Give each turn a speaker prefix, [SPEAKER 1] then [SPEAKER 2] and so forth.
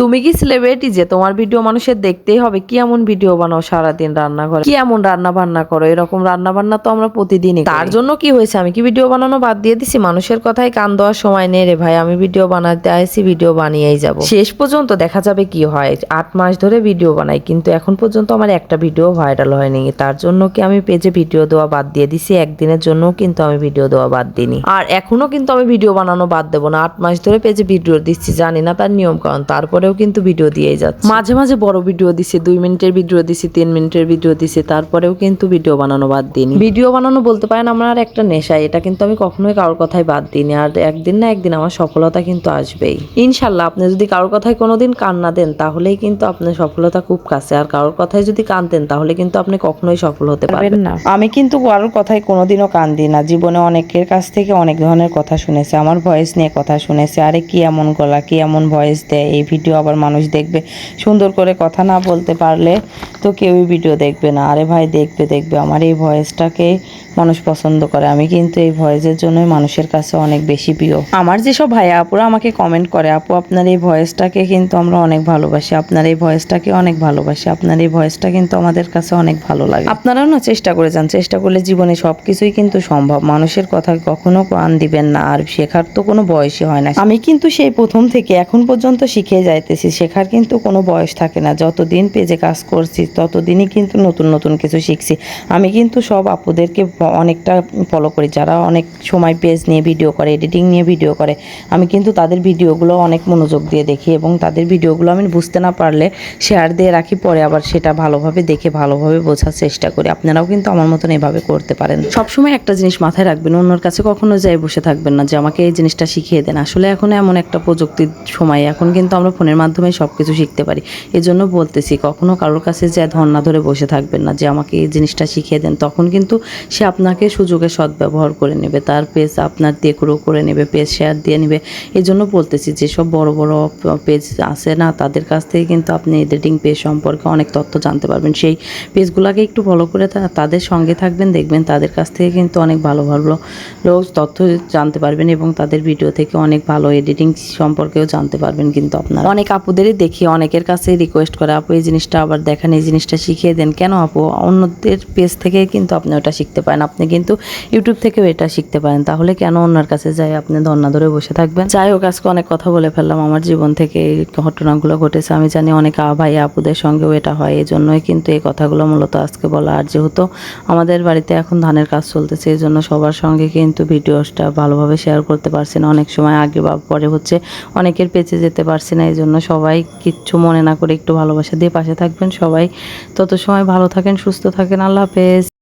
[SPEAKER 1] তুমি কি সেলিব্রিটি যে? তোমার ভিডিও মানুষের দেখতেই হবে, কি এমন ভিডিও বানাও সারাদিন রান্না করে কি এমন রান্না বান্না করো? এরকম রান্না বান্না তো আমরা প্রতিদিনই তার জন্য কি হয়েছে? আমি কি ভিডিও বানানো বাদ দিয়ে দিছি? মানুষের কথায় কান দেওয়ার সময় নেই রে ভাই। আমি ভিডিও বানাতে আইছি ভিডিও বানিয়েই যাব। শেষ পর্যন্ত দেখা যাবে কি হয়। আট মাস ধরে ভিডিও বানাই, কিন্তু এখন পর্যন্ত আমার একটা ভিডিও ভাইরাল হয়নি। তার জন্য কি আমি পেজে ভিডিও দেওয়া বাদ দিয়ে দিছি? একদিনের জন্য কিন্তু আমি ভিডিও দেওয়া বাদ দিইনি। আর এখনও কিন্তু আমি ভিডিও বানানো বাদ দেবো না। আট মাস ধরে পেজে ভিডিও দিচ্ছি, জানি না তার নিয়ম কারণ তারপরেও কিন্তু ভিডিও দিয়েই যাচ্ছে। মাঝে মাঝে বড় ভিডিও দিছি দুই মিনিটের ভিডিও দিছি তিন মিনিটের ভিডিও দিছি তারপরেও কিন্তু ভিডিও বানানো বাদ দিইনি। ভিডিও বানানো বলতে পারেন আমার আর একটা নেশা এটা কিন্তু আমি কখনোই কারোর কথাই বাদ দিইনি আর একদিন না একদিন আমার সফলতা কিন্তু আসবেই। ইনশাল্লাহ আপনি যদি কারোর কথায় কোনোদিন কান না দেন তাহলেই কিন্তু আপনার সফলতা খুব কাছে আর কারোর কথায় যদি কান দেন তাহলে কিন্তু আপনি কখনোই সফল হতে পারবেন না।
[SPEAKER 2] আমি কিন্তু কারোর কথায় কোনোদিনও কান দিই না জীবনে অনেকের কাছ থেকে অনেক ধরনের কথা শুনেছে আমার ভয়েস নিয়ে কথা শুনেছে আরে কি এমন গলা কি এমন ভয়েস দেয় এই ভিডিও আবার মানুষ দেখবে। সুন্দর করে কথা না বলতে পারলে তো কেউই ভিডিও দেখবে না। আরে ভাই দেখবে দেখবে। আমার এই ভয়েসটাকে মানুষ পছন্দ করে। আমি কিন্তু এই ভয়েসের জন্যই মানুষের কাছে অনেক বেশি প্রিয়। আমার যেসব ভাইয়া আপুরা আমাকে কমেন্ট করে, আপু, আপনার এই ভয়েসটাকে কিন্তু আমরা অনেক ভালোবাসি। আপনার এই ভয়েসটাকে অনেক ভালোবাসি। আপনার এই ভয়েসটা কিন্তু আমাদের কাছে অনেক ভালো লাগে। আপনারাও না চেষ্টা করে যান। চেষ্টা করলে জীবনে সব কিছুই কিন্তু সম্ভব। মানুষের কথা কখনো কান দিবেন না। আর শেখার তো কোনো বয়সই হয় না। আমি কিন্তু সেই প্রথম থেকে এখন পর্যন্ত শিখে যাইতেছি শেখার কিন্তু কোনো বয়স থাকে না। যতদিন পেজে কাজ করছি, ততদিনই কিন্তু নতুন নতুন কিছু শিখছি। আমি কিন্তু সব আপুদেরকে অনেকটা ফলো করি। যারা অনেক সময় পেজ নিয়ে ভিডিও করে এডিটিং নিয়ে ভিডিও করে, আমি কিন্তু তাদের ভিডিওগুলো অনেক মনোযোগ দিয়ে দেখি এবং তাদের ভিডিওগুলো আমি বুঝতে না পারলে শেয়ার দিয়ে রাখি, পরে আবার সেটা ভালোভাবে দেখে, ভালোভাবে বোঝার চেষ্টা করি। আপনারাও কিন্তু আমার মতন এভাবে করতে পারেন। সবসময় একটা জিনিস মাথায় রাখবেন, অন্যর কাছে কখনো যাই বসে থাকবেন না যে আমাকে এই জিনিসটা শিখিয়ে দেন। আসলে এখন এমন একটা প্রযুক্তির সময়, এখন কিন্তু আমরা ফোনের মাধ্যমে সব কিছু শিখতে পারি। এজন্য বলতেছি, কখনো কারোর কাছে যে ধর্না ধরে বসে থাকবেন না, যে আমাকে এই জিনিসটা শিখিয়ে দেন, তখন কিন্তু সে আপনাকে সুযোগে সদ্ব্যবহার করে নেবে। তার পেজ আপনার দিয়ে গ্রো করে নেবে পেজ শেয়ার দিয়ে নেবে। এই জন্য বলতেছি, যেসব বড় বড় পেজ আছে না, তাদের কাছ থেকে কিন্তু আপনি এডিটিং পেজ সম্পর্কে অনেক তথ্য জানতে পারবেন। সেই পেজগুলোকে একটু ফলো করে তাদের সঙ্গে থাকবেন, দেখবেন তাদের কাছ থেকে কিন্তু অনেক ভালো ভালো তথ্য জানতে পারবেন এবং তাদের ভিডিও থেকে অনেক ভালো এডিটিং সম্পর্কেও জানতে পারবেন কিন্তু আপনারা। অনেক আপুদেরই দেখি, অনেকের কাছে রিকোয়েস্ট করে, আপু, এই জিনিসটা আবার দেখেন, এই জিনিসটা শিখিয়ে দেন। কেন আপু? অন্যদের পেজ থেকে কিন্তু আপনি ওটা শিখতে পারেন। আপনি কিন্তু ইউটিউব থেকেও এটা শিখতে পারেন। তাহলে কেন অন্যের কাছে যাই, আপনি ধর্না ধরে বসে থাকবেন? যাই হোক, আজকে অনেক কথা বলে ফেললাম। আমার জীবন থেকে এই ঘটনাগুলো ঘটেছে। আমি জানি অনেক ভাই, আপুদের সঙ্গেও এটা হয়। এই জন্যই কিন্তু এই কথাগুলো মূলত আজকে বলা। আর যেহেতু আমাদের বাড়িতে এখন ধানের কাজ চলতেছে এই জন্য সবার সঙ্গে কিন্তু ভিডিওসটা ভালোভাবে শেয়ার করতে পারছি না। অনেক সময় আগে বা পরে হচ্ছে অনেকের পেঁচে যেতে পারছি না। এই জন্য সবাই কিচ্ছু মনে না করে একটু ভালোবাসা দিয়ে পাশে থাকবেন সবাই। তত সময় ভালো থাকেন, সুস্থ থাকেন। আল্লাহ হাফেজ।